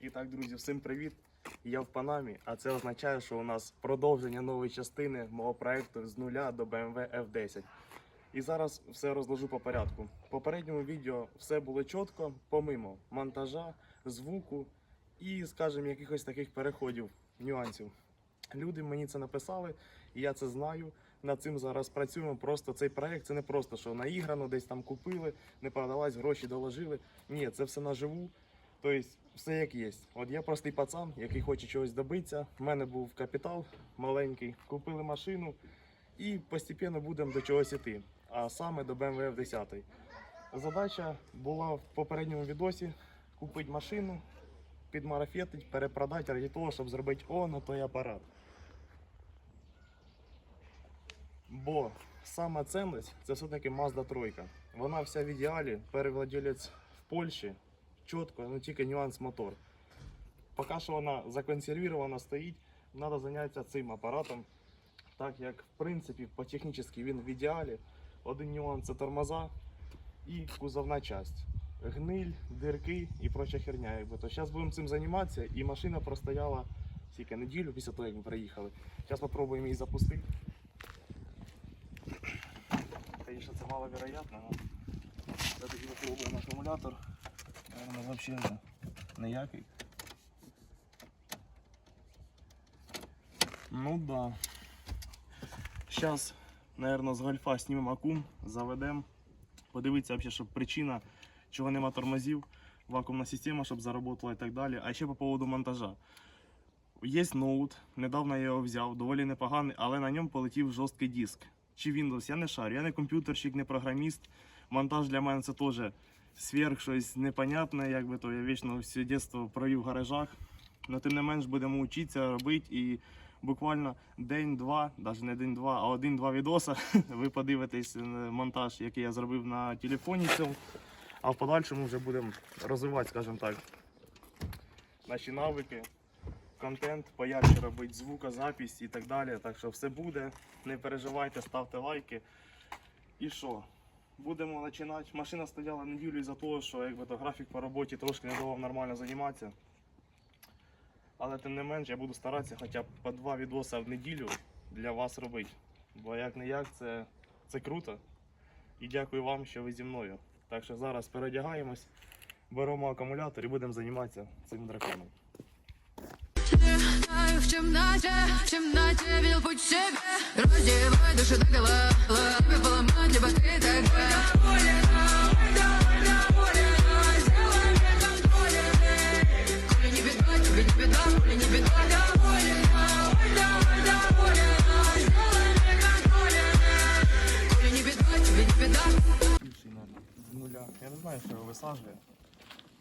І так, друзі, всім привіт! Я в Панамі, а це означає, що у нас продовження нової частини мого проекту з нуля до BMW F10. І зараз все розложу по порядку. В попередньому відео все було чітко, помимо монтажа, звуку і, скажімо, якихось таких переходів, нюансів. Люди мені це написали, і я це знаю. Над цим зараз працюємо. Просто цей проект це не просто що наіграно, десь там купили, не продалась, гроші доложили. Ні, це все наживу. Тобто, все як є. От я простий пацан, який хоче чогось добитися. У мене був капітал маленький, купили машину і постійно будемо до чогось іти. А саме до BMW F10. Задача була в попередньому відосі купити машину, підмарафетить, перепродати ради того, щоб зробити о на той апарат. Бо сама цінність це все-таки Mazda 3. Вона вся в ідеалі, перевладелець в Польщі, чітко, ну тільки нюанс мотор. Поки що вона законсервірована стоїть, треба зайнятися цим апаратом, так як в принципі по технічному він в ідеалі. Один нюанс це тормоза і кузовна часть. Гниль, дирки і проча херня. Якби. То зараз будемо цим займатися і машина простояла тільки неділю після того, як ми приїхали. Зараз спробуємо її запустити. Конечно, це маловероятно, но все-таки попробуємо акумулятор. Вообще это ніякий. Ну да. Сейчас, наверное, з гольфа знімемо акум, заведемо. Подивитися, вообще, щоб причина, чого нема тормозів, вакуумна система, щоб заработала і так далі. А ще по поводу монтажа. Є ноут, недавно я його взяв, доволі непоганий, але на ньому полетів жорсткий диск. Чи Windows, я не шарю, я не комп'ютерщик, не програміст. Монтаж для мене це теж сверх щось непонятне, якби то я вічно все дитинство провів в гаражах. Но тим не менш будемо вчитися робити і буквально день-два, навіть не день-два, а один-два відоса. Ви подивитесь е, монтаж, який я зробив на телефоні цьому. А в подальшому вже будемо розвивати, скажімо так, наші навики контент, поярче робити звукозапись і так далі. Так що все буде. Не переживайте, ставте лайки. І що? Будемо починати. Машина стояла неділю із-за того, що якби то графік по роботі трошки не давав нормально займатися. Але тим не менш я буду старатися хоча б по два відоси в неділю для вас робити. Бо як не як, це, це круто. І дякую вам, що ви зі мною. Так що зараз переодягаємось, беремо акумулятор і будемо займатися цим драконом. В темноте, в темноте видел путь себе Раздевай душу до гола Лапы поломать, либо ты нуля. Я не знаю, що його.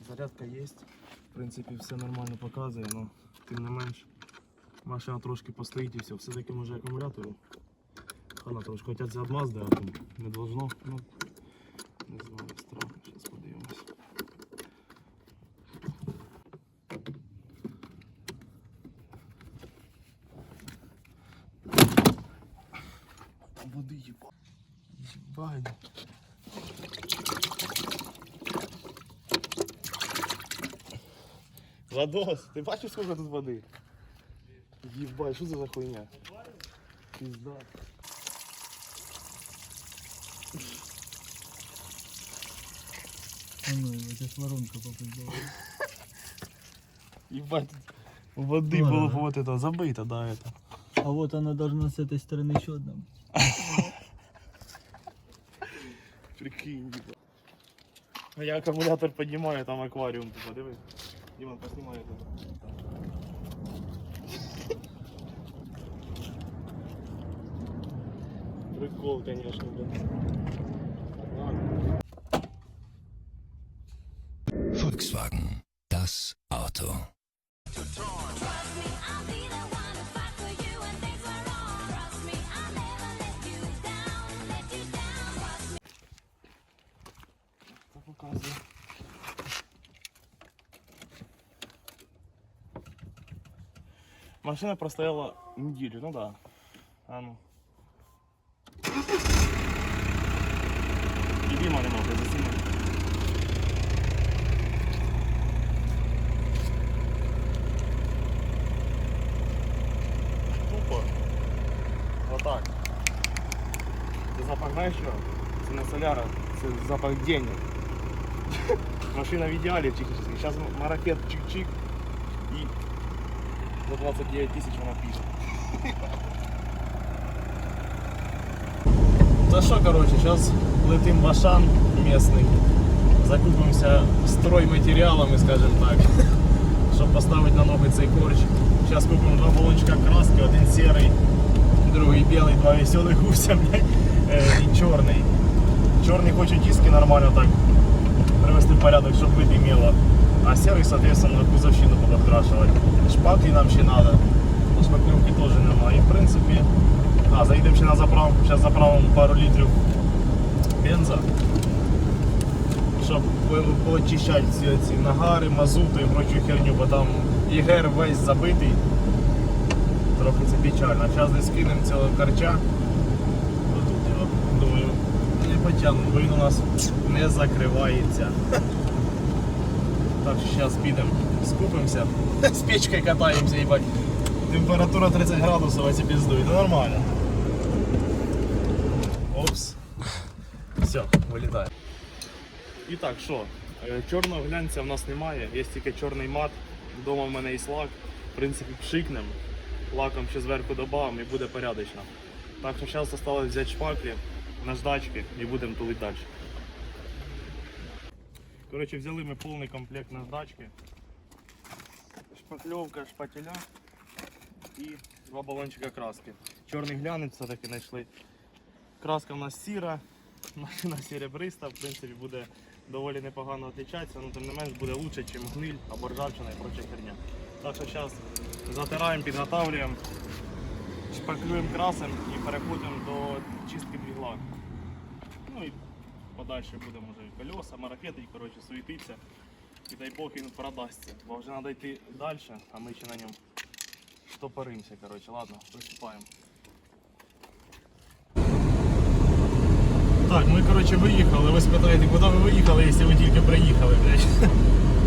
Зарядка є. В принципі, все нормально показує, але тим не менш. Машина трошки постоїть і все. Все-таки може акумулятору. Хана трошки. Це від Mazda, а там не должно. Ну, не знаю, страх. Зараз подивимось. Води їба. Їбать. Владос, ти бачиш, сколько тут води? Єбать, що це за хуйня? Пізда. А ну, это воронка попадала. Єбать, тут води Ладно. було вот это, забито, да, это. А вот она должна с этой стороны еще одна. Прикинь, ебать. А я акумулятор піднімаю, там акваріум, типа, диви. Дімон, поснімай это. Let you down. Trust me. Це показує. Машина простояла неделю, ну да. А ну. Діма не можу засінути. Тупо. Отак. Це запах знаєш що? Це не соляра, це запах денег. Машина в ідеалі технічно. Зараз маракет чик-чик і за 29 тисяч вона пише. Та що, коротше, зараз летим в Ашан місний. Закупимося стройматеріалами, скажімо так, щоб поставити на ноги цей корч. Зараз купимо два балончика краски, один сірий, другий білий, два веселих гуся, і чорний. Чорний хоче диски нормально так привести в порядок, щоб вид имело. А серый, соответственно, кузовщину подкрашивать. Шпаклі нам ще надо. Шпаклівки теж немає. І в принципі, а, заїдемо ще на заправку, зараз заправимо пару літрів бенза. Щоб по- поочищати ці, ці нагари, мазути і прочу херню, бо там ЄГР весь забитий. Трохи це печально. Зараз десь кинемо цього його, думаю, не потягну, бо він у нас не закривається. Так зараз підемо, скупимося, з печкою катаємося, їбать. Температура 30 градусів, а ці піздують. Ну нормально. Опс. Все, вилітає. І так, що? е, Чорного глянця в нас немає, є тільки чорний мат. Вдома в мене є лак. В принципі, пшикнем. Лаком ще зверху додамо і буде порядочно. Так що зараз залишилось взяти шпаклі, наждачки і будемо тулити далі. Коротше, взяли ми повний комплект наждачки. Шпакльовка, шпателя і два балончика краски. Чорний глянець все-таки знайшли. Краска в нас сіра, машина серебриста, в принципі, буде доволі непогано відлічатися, але тим не менш буде краще, ніж гниль або ржавчина і проча херня. Так що зараз затираємо, підготовлюємо, шпаклюємо красим і переходимо до чистки двігла. Ну і подальше будемо вже колеса, марафети, коротше, суетитися. І дай Бог він продасться. Бо вже треба йти далі, а ми ще на ньому штопоримося. Ладно, приступаємо. Так, ми коротше виїхали. Ви спитаєте, куди ви виїхали, якщо ви тільки приїхали, блядь.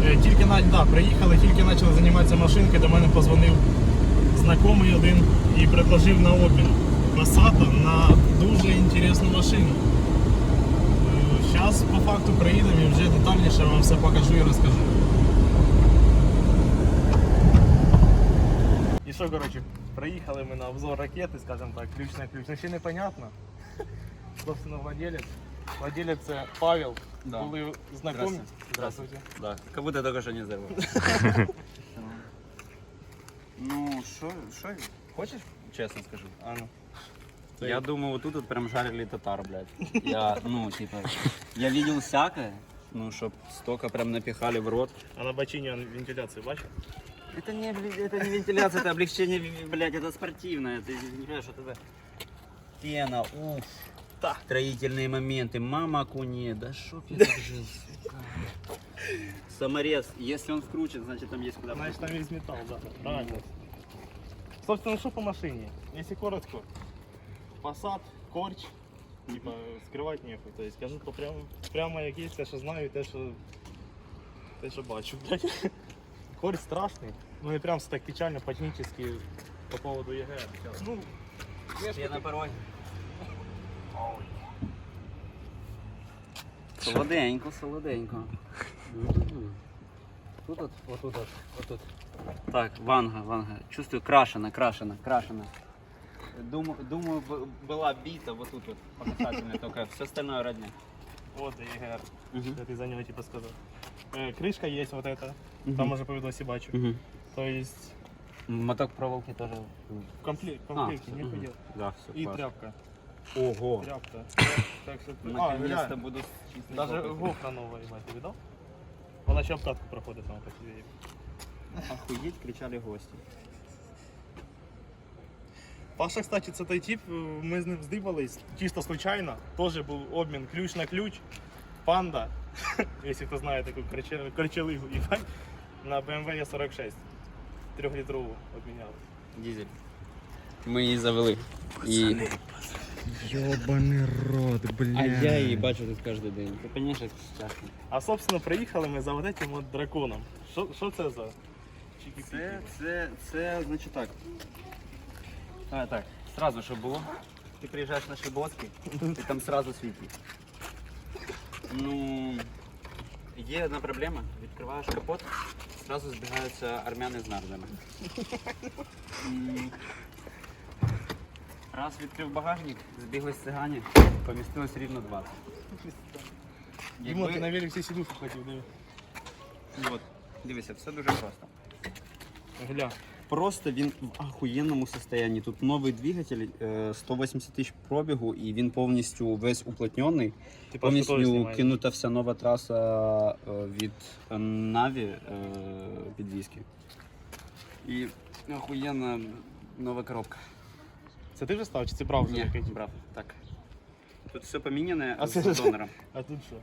Е, Тільки да, приїхали, тільки почали займатися машинкою, до мене позвонив знайомий один і предложив на обмін Passat на дуже інтересну машину. Зараз по факту приїдемо і вже детальніше вам все покажу і розкажу. І що, коротше, приїхали ми на обзор ракети, скажімо так, ключ на ключ. Ну ще непонятно. Собственно, владелец. Владелец це Павел. Да. Були знайомі. Здравствуйте. Да, как будто только что не взорвал. Ну, что, что? Хочешь, честно скажу? А ну. Я думаю, вот тут вот прям жарили татар, блядь. Я, ну, типа, я видел всякое, ну, чтоб столько прям напихали в рот. А на бочині он вентиляцію бачив? Это не, бля- это не вентиляция, это облегчение, блядь, это спортивное. Ты не понимаешь, что это пена, уф. Да. Строительные моменты, мама куне, да шо я так же, сука. Саморез, если он вкручен, значит там есть куда Значить там весь метал, да. Правильно. Собственно, що по машині? Якщо коротко, Passat, корч, типа, скривати нехуй. Тобто скажу то прямо, прямо як є, те, що знаю, і те, що, те, що бачу. блядь. Корч страшний, ну не прям все так печально, патнически по поводу ЕГР. сейчас. Ну, Я на пороге. Солоденько, солоденько. Мгм. Тут от, отут, от, отут. Так, ванга, ванга. Чувствую, крашена, крашена, крашена. Думаю, думаю б- была бита вот тут вот по касательной, только все остальное родня. вот ЕГР. Мгм. Я ты за него типа сказал. Э, крышка есть вот эта, Мгм. там уже по видосе бачу. Мгм. То есть Моток проволоки тоже. в компле- в А, комплекте всё, не мгм. ходил. Да, все И тряпка. Ого. Тряпка. Так что... А, Наконец-то реально. буду с чистой Даже жопой. гофра новая, ебать, ты видал? Вона еще обкатку проходит сама по себе. Охуеть, кричали гости. Паша, кстати, це той тип, е, ми з ним здибались чисто случайно. Теж був обмін ключ на ключ. Панда, якщо хто знає таку корче- корчелигу, їбать, на BMW E46. Трьохлітрову обміняли. Дизель. Мы її завели. І... Йобаний рот, бля. А я її бачу тут кожен день. Ти розумієш, як тяжко. А собственно приїхали ми за вот этим от драконом. Що, що це за Це, це, це, значить так. А, так, сразу, щоб було. Ти приїжджаєш на Шибоцький, і там сразу світлі. Ну, є одна проблема. Відкриваєш капот, сразу збігаються армяни з нардами. Раз відкрив багажник, збіглись цигані, помістилось рівно 20. Дімо, ти на велик всі сідухи хотів, диви. От, дивися, все дуже просто. Гля. Просто він в ахуєнному стані. Тут новий двигатель, е, 180 тисяч пробігу, і він повністю весь уплотнений. Ти Повністю кинута вся нова траса е, від е, Наві е, підвіски. І охуєнна нова коробка. Це ти вже став, чи це брав вже Ні, брав, так. Тут все поміняне А з це- донором. А тут що?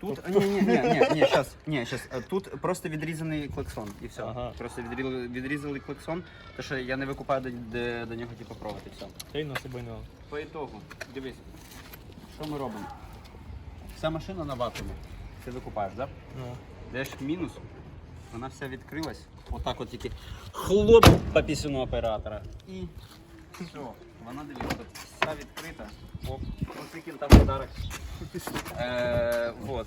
Тут, ні, ні, ні, ні, ні, щас, ні, щас. Е, Тут просто відрізаний клаксон і все. Ага. Просто відрізали, відрізали клаксон, тому що я не викупаю до, до, до нього типу провод і все. Та й на себе не. По ітогу, дивись, що ми робимо? Вся машина на вакуумі. Ти викупаєш, так? Да? Ну. Деш мінус, вона вся відкрилась. Отак от тільки хлоп по пісюну оператора. І все, вона дивіться, вся відкрита. Оп, ось який там подарок. Е, вот.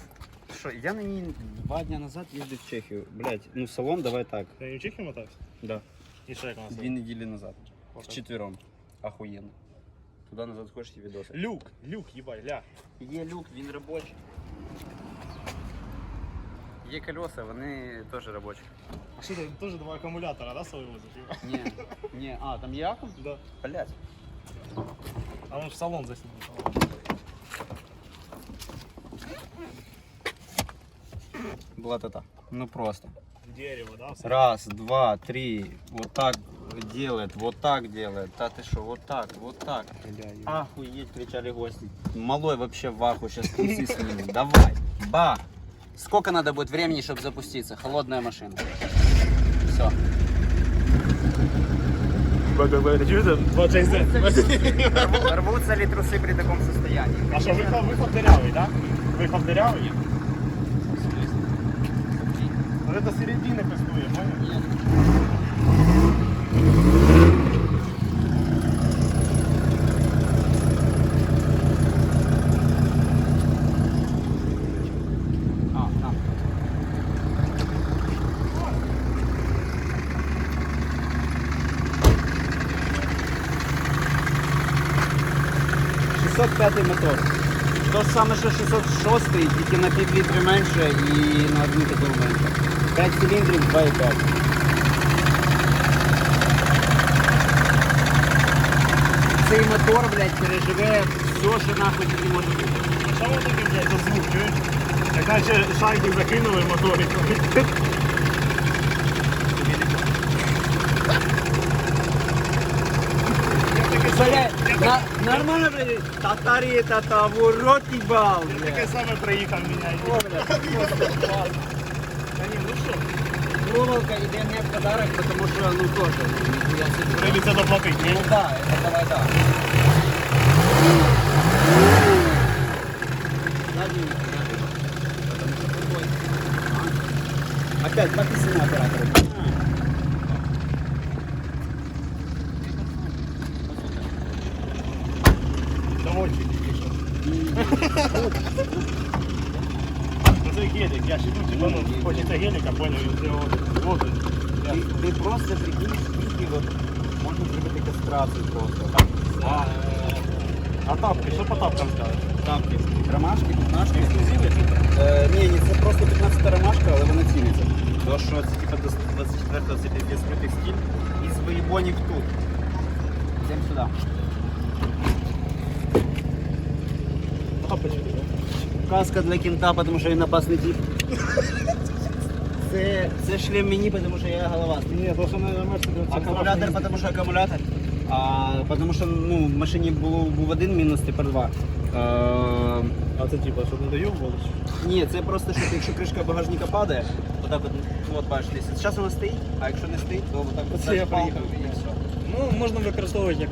Що, я на ній два дні назад їздив в Чехію. Блять, ну салон давай так. Ти не в Чехії мотався? Да. І що як у нас? Дві неділі назад. Вчетвером. Охуєнно. Туди назад хочеш ті відоси. Люк, люк, їбай, ля. Є люк, він робочий. Є колеса, вони теж робочі. А що ти теж два акумулятора, да, свої возиш? Ні, ні, а, там є акум? Да. Блять. А он в салон заснув. Була та Ну просто. Дерево, да? все? Раз, два, три. Вот так делает, вот так делает. Да ты что, вот так, вот так. Охуеть, кричали гости. Малой вообще в аху, сейчас трусы снимет. Давай, ба. Сколько надо будет времени, чтобы запуститься? Холодная машина. Все. Ти чуєш? Два JZ. Рвутся ли трусы при таком состоянии? А що, виход, виход дырявий, да? Виход дырявий? Ну это середини пиздує, понял? Нет. «605 мотор. То ж саме, що 606, тільки на пів літри менше і на одну таку менше. 5 циліндрів, 2,5. Цей мотор, блядь, переживе все, що нахуй тільки може бути. Що воно таке, блядь, за звук, чуєш? Як наче шайки закинули моторик. Блядь, на, нормально, блядь, татарі, тата, в рот їбал, Таке саме приїхав клас. Та ні, ну що? Проволока йде не в подарок, тому що, ну, собі. Прийдеться доплатити, ні? Ну да, это давай что Опять подписано оператор. Довольчик це гелік, я ще тут, типа, ну, хочеться геліка, поняв, він цього воду. Ти, ти просто прикинь, скільки от можна зробити кастрацію просто. А, а тапки, що по тапкам скажеш? Тапки, ромашки, п'ятнашки. Е, ні, ні, це просто 15 ромашка, але вона ціниться. То що це типа до 24-го це піздець крутий стіль із виїбонів тут. Йдемо сюди. Каска для кінта, тому що він опасний тип. Це, це шлем мені, тому що я голова. Ні, то що не намерся. Акумулятор, тому що акумулятор. А, тому що ну, в машині було, був один мінус, тепер два. Е, А це типа, що не даю волос? ні, це просто, що якщо кришка багажника падає, отак от, ну, от бачиш, десь. Зараз вона стоїть, а якщо не стоїть, то отак от Оце далі я приїхав і все. Ну, можна використовувати як,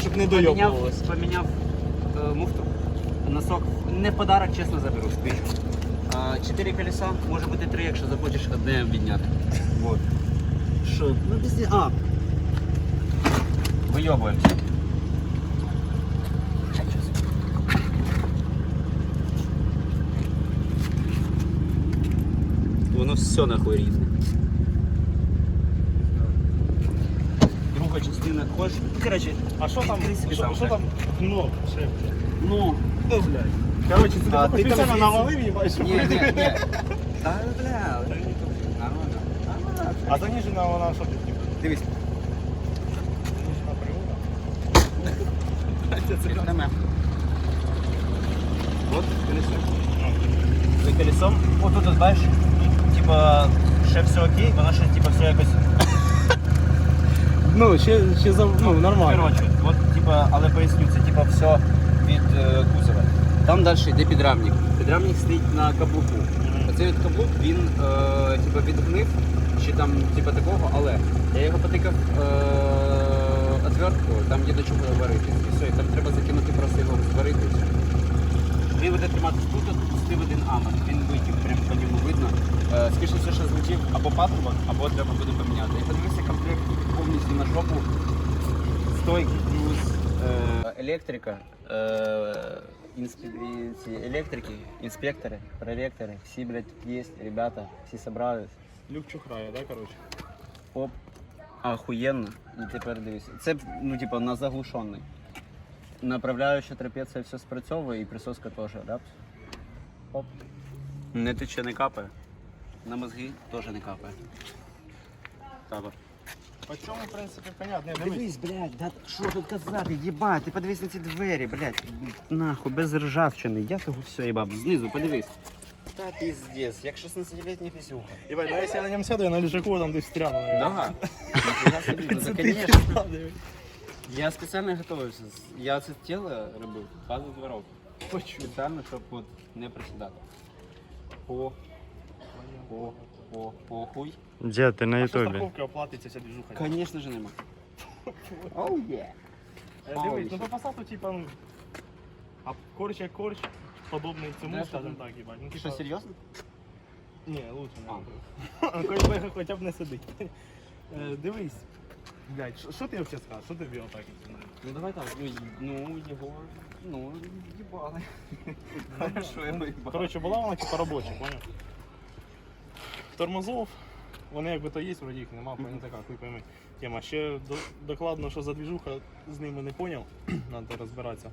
щоб не Поміняв, дойобувалось. поміняв е, муфту, носок не в подарок, чесно заберу. Спішу. А, Чотири колеса, може бути три, якщо захочеш одне відняти. Вот. Що? Ну після. А. Вийобуємося. Воно все нахуй різне. Друга частина кожна. Коротше, А що там? Що що там? Ну, ще. Ну. Ну, блядь. Короче, ти А, ти там навалив, їбать, щоб Ні, ні, ні. Та бля, нормально. А заніжена вона що тут? типу? Дивись. Заніжена природа. Відкнемо. От колесо. За колесом. От тут, знаєш, типа, ще все окей, воно ще типа все якось. Ну, ще, ще за, ну, нормально. Коротше, от типа, але поясню, це типа все від е, кузова. Там далі йде підрамник. Підрамник стоїть на каблуку. Оцей от каблук, він е, типа відгнив, чи там типа такого, але я його потикав е, отверткою, там є до чого варити. І все, і там треба закинути просто його зварити. Він буде триматися тут, тут пустив один амор. Він витік, прям по ньому видно. Е, скоріше все, що злетів або патрубок, або треба буде поміняти. І подивився комплект повністю на жопу. Стойки плюс е, електрика. Е, електрики, інспектори, проректори, всі, блядь, є, ребята, всі собрались. Люк чухрає, да, коротше? Оп. Охуєнно. І тепер дивись. Це, ну, типа, на заглушений. Направляюча трапеція все спрацьовує і присоска теж, да? Оп. Не тече, не капає. На мозги теж не капає. Табор. По цьому, в принципі, понятно. Не, дивись. Дивись, блядь, да що тут казати, їбать, ти подивись на ці двері, блядь, нахуй, без ржавчини, я того все їбав, знизу подивись. Та піздець, як 16-літній пісюха. Ебать, ну якщо я на ньому сяду, я на лежаку там десь стряну. Да. Собі, ну, Це ти конечно. Я спеціально готувався. Я це тіло робив базу два роки. Спеціально, щоб от не присідати. По, по, по, похуй. Де ти на ютубі? страховки оплатиться ця движуха? Конечно же нема. Оу є. Е, Дивись, ну по посадку, типа, ну, а корч як корч, подобний цьому, Да, скажем так, їбать. Ну, Що, типа, серйозно? Ні, лучше А. не. Хоч би хоча б не сидить. Е, Дивись. Блядь, що- що ти взагалі скажеш? Що тобі отак? Ну давай так, ну, ну його, ну, їбали. Хорошо, я. Коротше, була вона типа робоча, поняв? Тормозов, вони якби то є, вроді їх нема, не така, хуй пойми. Тема. Ще до- докладно, що за двіжуха з ними не поняв, треба розбиратися.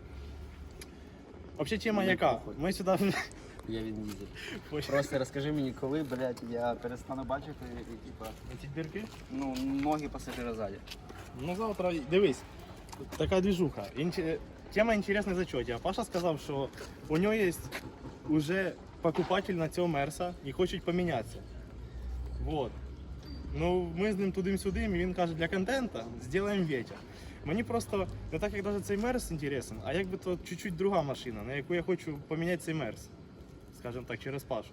Взагалі тема Ну, яка? Ми сюди Я він дізель. Просто розкажи мені, коли, блядь, я перестану бачити, і, типа, ці дірки. ну, ноги пасажира ззаді. Ну завтра, дивись, така движуха. Інч- Тема інтересна за чого? Паша сказав, що у нього є вже покупатель на цього мерса і хочуть помінятися. Вот. Ну, ми з ним туди-сюди, і він каже, для контента зробимо ветер. Мені просто не так, як навіть цей мерс інтересен, а якби то чуть-чуть друга машина, на яку я хочу поміняти цей мерс. Скажімо так, через Пашу.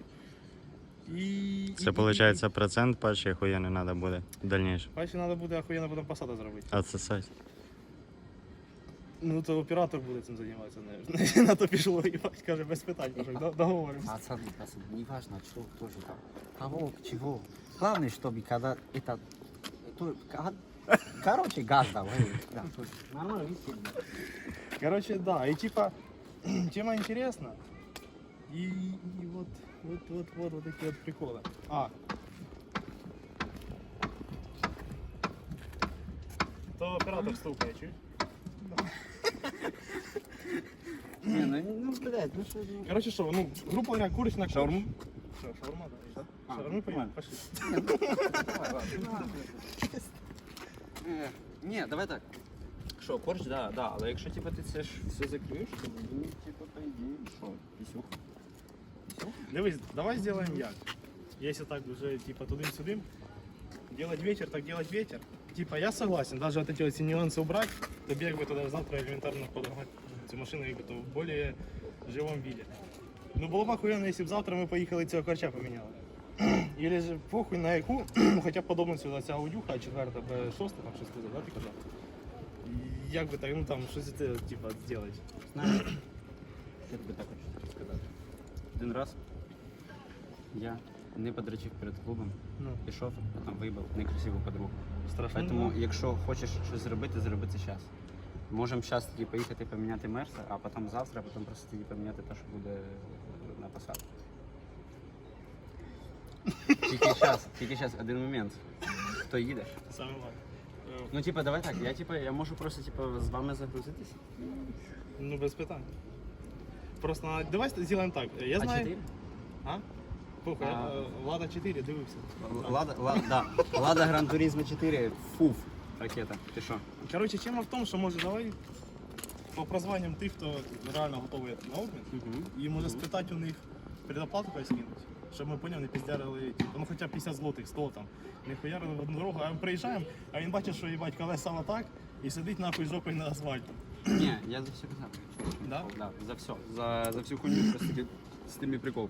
І, Це виходить процент паче ахуєнно треба буде в дальнейшому. Паші треба буде охуєнно потім посаду зробити. Отсосать. Ну, то оператор буде цим займатися, наверное. На то пішло, їбать, каже, без питань, кажу, «Да- договоримося. Пацаны, пацаны, не важно, что, кто же там, кого, чего. Главное, чтобы когда это... то- ка- Короче, газ давай. Да, то есть нормально, висит. Короче, да, и типа, тема интересна. И, и вот, вот, вот, вот, вот такие вот приколы. А. То оператор стукає, чуєш? Не, ну, ну, блядь, ну что... Ну, Короче, що, ну, грубо говоря, куриш на Шаурму? Що, шаурма, да? А, Шаурму поїмо, нормально. пошли. давай, ладно. Е, Ні, давай так. Що, корч, да, да, але якщо типу, ти це ж все закриєш, то ну, типу, по ідеї, що, пісюха? Пісюха? Дивись, давай сделаем як. Если так уже типа тудым-сюдым, делать ветер, так делать ветер. Типа я согласен, даже вот эти вот все нюансы убрать, то бег бы туда завтра элементарно подогнать Цю машину как в более живом виде. Ну було б охуєнно, якщо б завтра ми поїхали цього корча поміняли. Или же похуй на яку, хоча б подобно сюди ця аудюха, четверта, Б6, там щось туди, да, ти казав? Як би так, ну там щось це, типа, зробити. Знаєш, я тобі так хочу сказати. Один раз я не подрачив перед клубом, Ну, пішов, а там вибив некрасиву подругу. страшно. Тому, якщо хочеш щось зробити, зроби це зараз. Можемо зараз тоді поїхати поміняти мерса, а потім завтра, а потім просто тоді поміняти те, що буде на посадку. Тільки зараз, тільки зараз, один момент. Хто їде? Саме так. Е, Ну, типа, давай так, я типа, я можу просто типа з вами загрузитись. Ну, без питань. Просто давай зробимо так. Я А знаю. 4? А? Похуй, А. е, Лада 4 дивився. Лада, Лада, да. Лада Гран Туризмо 4, фуф, ракета. Ти що? Коротше, тема в тому, що може давай по прозванням тих, хто реально готовий на обмін, Угу. і може спитати у них предоплату хай скинуть. Щоб ми поняв, не піздярили, типу, ну хоча б 50 злотих, 100 там. Не хуярили в одну дорогу, а ми приїжджаємо, а він бачить, що їбать колеса так, і сидить нахуй жопою на асфальті. Ні, я за все казав. Да? Да, за все. За, за всю хуйню таки з тими прикол.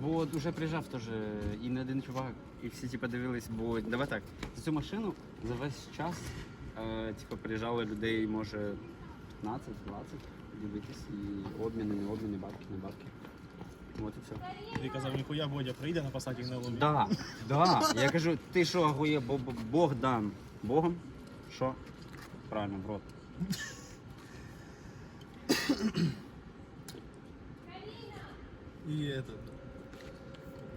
Бо уже приїжджав теж і не один чувак, і всі типу, дивились, бо давай так, за цю машину за весь час е, типу, приїжджало людей, може, 15-20 дивитись, і обміни, не обміни, бабки, не бабки. От і все. Ти казав, ніхуя Бодя прийде на посадці на ломі. Да, да. Я кажу, ти що, агує, бо, бо- Бог дан. Богом? Що? Правильно, в рот. І это.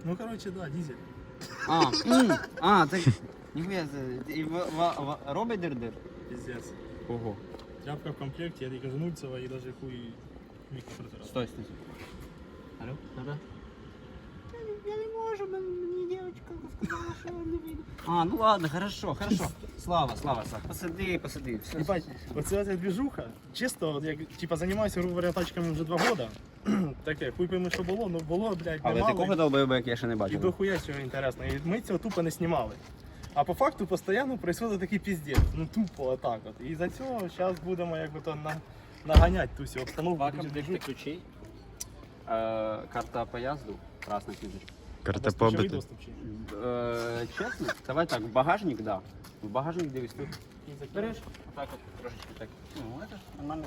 Ну, коротше, да, дизель. А, м, а, так. Ніхуя, це- і в- в- в- робить дир-дир? Пиздец. Ого. Тряпка в комплекте, я тобі кажу, нульцева і даже хуй мікропротирав. Стой, стой. Алло? Да-да. Я не можу, мені дівчинка сказала, що я не вийду. А, ну ладно, хорошо, хорошо. Слава, слава, Слава. Посиди, посиди. Все, Ебать, оце ця движуха, чисто, от як типа займаюся, грубо говоря, тачками вже два года. Таке, пойми, що було, ну було, блядь, Але немало. такого долбойоба, як я ще не І бачив. дохуя цього інтересно. І ми цього тупо не знімали. А по факту постійно происходит такий піздець. Ну тупо отак от. І за цього зараз будемо якби то на, наганяти ту всю обстановку. Два дуже комплекти ключей. Е, карта поїзду, красна книжечка. Карта побиту. доступ чи? Е, чесно, давай так, в багажник, да. В багажник дивись тут. І. Береш, так от, трошечки так. Ну, это нормально.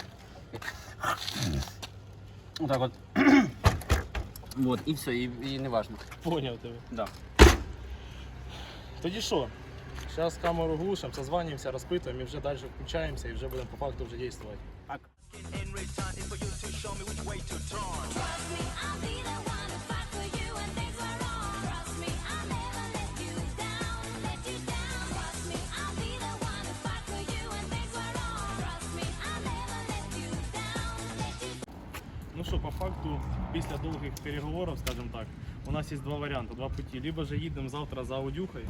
Вот так вот. Вот, і все, і, і не важно. Поняв тебе. Да. Тоді що? Зараз камеру глушимо, созванюємося, розпитуємо і вже далі включаємося і вже будемо по факту вже діяти. Так. Факту, після довгих переговорів, скажімо так, у нас є два варіанти, два путі. Либо же їдемо завтра за Аудюхою,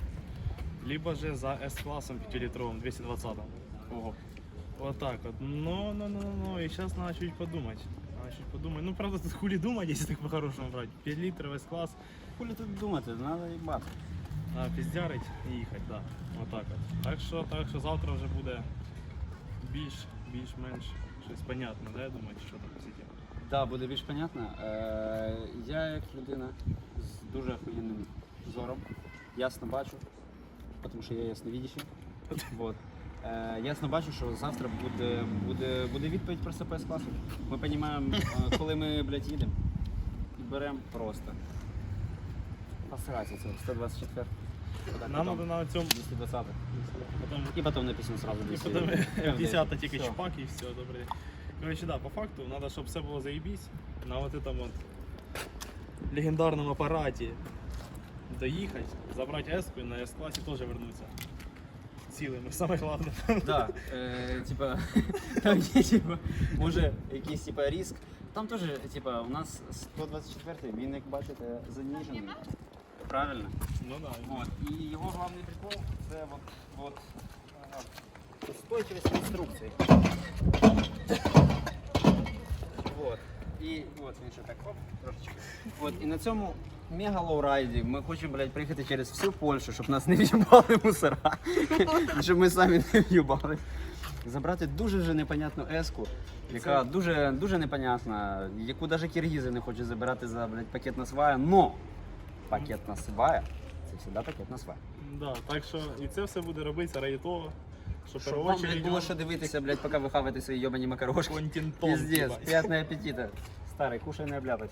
либо же за S-класом 5-літровим 220 Ого. Вот так вот. Ну, ну, ну, ну, и сейчас надо чуть подумать. Надо чуть подумать. Ну, правда, тут хули думать, если так по-хорошему брать. 5 литров S-класс, Хули тут думати, треба їбати. а піздярить і їхати, да. Вот так от. Так що, так що завтра вже буде більш, більш-менш щось понятне, да, я думаю, що там. Да, буде більш понятно. Е, я як людина з дуже охуєнним зором, ясно бачу, тому що я ясновідящий. Вот. Е, ясно бачу, що завтра буде, буде, буде відповідь про СПС класу. Ми розуміємо, е, коли ми, блядь, їдемо. І беремо просто. Посраться це, 124. Нам надо на цьому, 220. потом, І потім написано сразу і 200. потім 50 тільки чпак і все, добре. Короче, да, по факту, надо, щоб все було заебись на вот этом вот легендарном аппарате доїхати, забрати S-ку і на S-класі теж вернуться. Цілими, саме головне. Да, е, типа, там є, типа, може якийсь типа риск. Там теж, типа, у нас 124 він, як бачите, заніжений. Правильно? Ну да. От. І його головний прикол це от, от устойчивість конструкції. Вот. І от він ще так хоп, трошечки. От, і на цьому мега лоурайді ми хочемо, блядь, приїхати через всю Польщу, щоб нас не в'їбали мусора. щоб ми самі не в'їбали. Забрати дуже вже непонятну еску, яка дуже, дуже непонятна, яку навіть киргізи не хочуть забирати за блядь, пакетна свая, но пакетна свая це завжди пакетна свая. Да, так що і це все буде робитися раді того, що вам, блядь, було що дивитися, блядь, поки ви хаваєте свої йобані макарошки. типа. приятного аппетита. Старый, кушай не облядать.